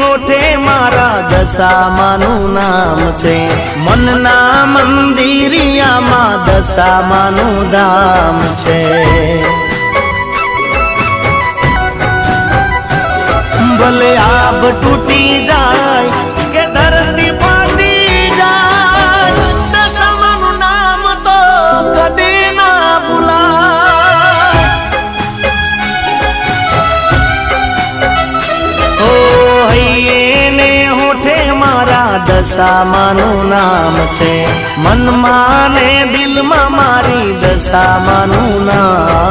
હોઠે મારા દશામાનું નામ છે. મનના મંદિરિયામાં દશામાનું ધામ છે. ભલે આબ તૂટી જાય દશામાનું નામ છે. મનમાં ને દિલમાં મારી દશામાનું નામ